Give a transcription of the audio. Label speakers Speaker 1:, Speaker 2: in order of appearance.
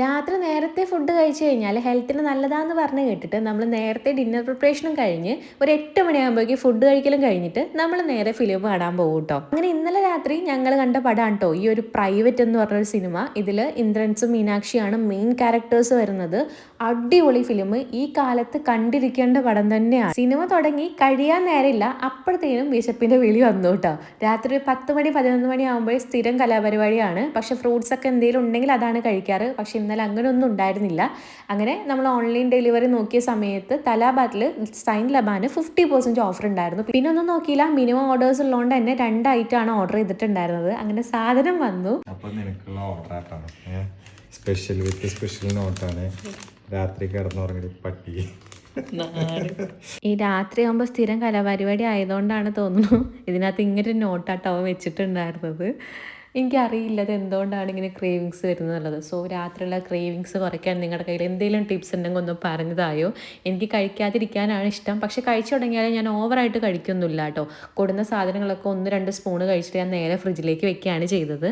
Speaker 1: രാത്രി നേരത്തെ ഫുഡ് കഴിച്ചു കഴിഞ്ഞാൽ ഹെൽത്തിന് നല്ലതാന്ന് പറഞ്ഞ് കേട്ടിട്ട് നമ്മൾ നേരത്തെ ഡിന്നർ പ്രിപ്പറേഷനും കഴിഞ്ഞ് ഒരു എട്ട് മണിയാകുമ്പോഴേക്കും ഫുഡ് കഴിക്കലും കഴിഞ്ഞിട്ട് നമ്മൾ നേരെ ഫിലിം കാണാൻ പോകും കേട്ടോ. അങ്ങനെ ഇന്നലെ രാത്രി ഞങ്ങൾ കണ്ട പടമാണ് കേട്ടോ. ഈ ഒരു പ്രൈവറ്റ് എന്ന് പറഞ്ഞൊരു സിനിമ ഇതിൽ ഇന്ദ്രൻസും മീനാക്ഷിയാണ് മെയിൻ ക്യാരക്ടേഴ്സ് വരുന്നത്. അടിപൊളി ഫിലിം ഈ കാലത്ത് കണ്ടിരിക്കേണ്ട പടം തന്നെയാണ്. സിനിമ തുടങ്ങി കഴിയാൻ നേരമില്ല അപ്പോഴത്തേനും വിശപ്പിന്റെ വിളി വന്നു കേട്ടോ. രാത്രി ഒരു പത്ത് മണി പതിനൊന്ന് മണി ആകുമ്പോൾ സ്ഥിരം കലാപരിപാടിയാണ്. പക്ഷെ ഫ്രൂട്ട്സ് ഒക്കെ എന്തെങ്കിലും ഉണ്ടെങ്കിൽ അതാണ് കഴിക്കാറ്. പക്ഷെ ഇന്നലെ അങ്ങനെ ഒന്നും ഉണ്ടായിരുന്നില്ല. അങ്ങനെ നമ്മൾ ഓൺലൈൻ ഡെലിവറി നോക്കിയ സമയത്ത് തലാബാത്തിൽ സൈൻ ലബാന് ഫിഫ്റ്റി പെർസെന്റ് ഓഫർ ഉണ്ടായിരുന്നു. പിന്നെ ഒന്നും നോക്കിയില്ല. മിനിമം ഓർഡേഴ്സ് ഉള്ളതുകൊണ്ട് തന്നെ രണ്ടായിട്ടാണ് ഓർഡർ ചെയ്തിട്ടുണ്ടായിരുന്നത്. അങ്ങനെ സാധനം വന്നു.
Speaker 2: അപ്പോൾ നിനക്കുള്ള ഓർഡർ സ്പെഷ്യൽ വിത്ത് സ്പെഷ്യൽ നോട്ടാണ് രാത്രി കിടന്നുറങ്ങി പട്ടി.
Speaker 1: ഈ രാത്രി ആകുമ്പോൾ സ്ഥിരം കലാപരിപാടി ആയതുകൊണ്ടാണ് തോന്നുന്നു ഇതിനകത്ത് ഇങ്ങനെ ഒരു വെച്ചിട്ടുണ്ടായിരുന്നത്. എനിക്കറിയില്ല അത് എന്തുകൊണ്ടാണ് ഇങ്ങനെ ക്രേവിങ്സ് വരുന്നത് സോ രാത്രിയുള്ള ക്രേവിങ്സ് കുറയ്ക്കാൻ നിങ്ങളുടെ കയ്യിൽ എന്തെങ്കിലും ടിപ്സ് ഉണ്ടെങ്കിൽ ഒന്ന് പറഞ്ഞതായോ എനിക്ക് കഴിക്കാതിരിക്കാനാണ് ഇഷ്ടം. പക്ഷേ കഴിച്ചു തുടങ്ങിയാലും ഞാൻ ഓവറായിട്ട് കഴിക്കൊന്നുമില്ല കേട്ടോ. കൊടുന്ന സാധനങ്ങളൊക്കെ ഒന്ന് രണ്ട് സ്പൂണ് കഴിച്ചിട്ട് ഞാൻ നേരെ ഫ്രിഡ്ജിലേക്ക് വെക്കുകയാണ് ചെയ്തത്.